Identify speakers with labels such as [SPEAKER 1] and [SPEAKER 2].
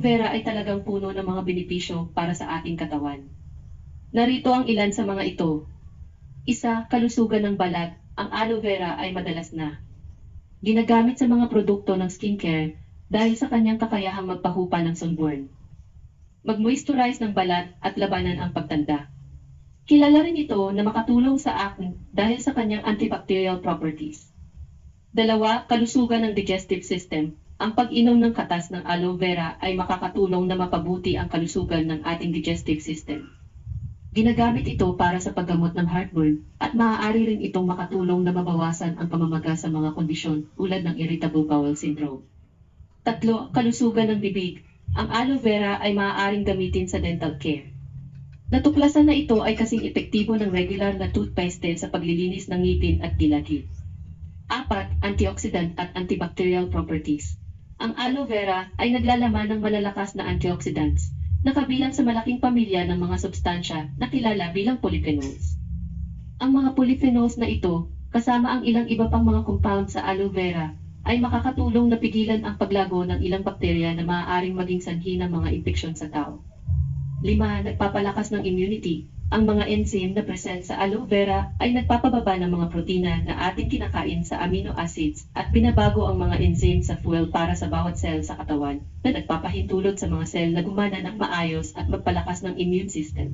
[SPEAKER 1] vera ay talagang puno ng mga benepisyo para sa ating katawan. Narito ang ilan sa mga ito. Isa, kalusugan ng balat. Ang aloe vera ay madalas na ginagamit sa mga produkto ng skincare dahil sa kanyang kakayahang magpahupa ng sunburn. Mag-moisturize ng balat at labanan ang pagtanda. Kilala rin ito na makatulong sa acne dahil sa kanyang antibacterial properties. Dalawa, kalusugan ng digestive system. Ang pag-inom ng katas ng aloe vera ay makakatulong na mapabuti ang kalusugan ng ating digestive system. Ginagamit ito para sa paggamot ng heartburn at maaari rin itong makatulong na mabawasan ang pamamaga sa mga kondisyon tulad ng irritable bowel syndrome. Tatlo, kalusugan ng bibig. Ang aloe vera ay maaaring gamitin sa dental care. Natuklasan na ito ay kasing epektibo ng regular na toothpaste sa paglilinis ng ngipin at gilagid. Apat, antioxidant at antibacterial properties. Ang aloe vera ay naglalaman ng malalakas na antioxidants na kabilang sa malaking pamilya ng mga substansya na kilala bilang polyphenols. Ang mga polyphenols na ito, kasama ang ilang iba pang mga compound sa aloe vera, ay makakatulong na pigilan ang paglago ng ilang bakterya na maaaring maging sanhi ng mga impeksyon sa tao. Lima, nagpapalakas ng immunity. Ang mga enzyme na present sa aloe vera ay nagpapababa ng mga protina na ating kinakain sa amino acids at binabago ang mga enzyme sa fuel para sa bawat cell sa katawan na nagpapahintulot sa mga cell na gumana ng maayos at magpalakas ng immune system.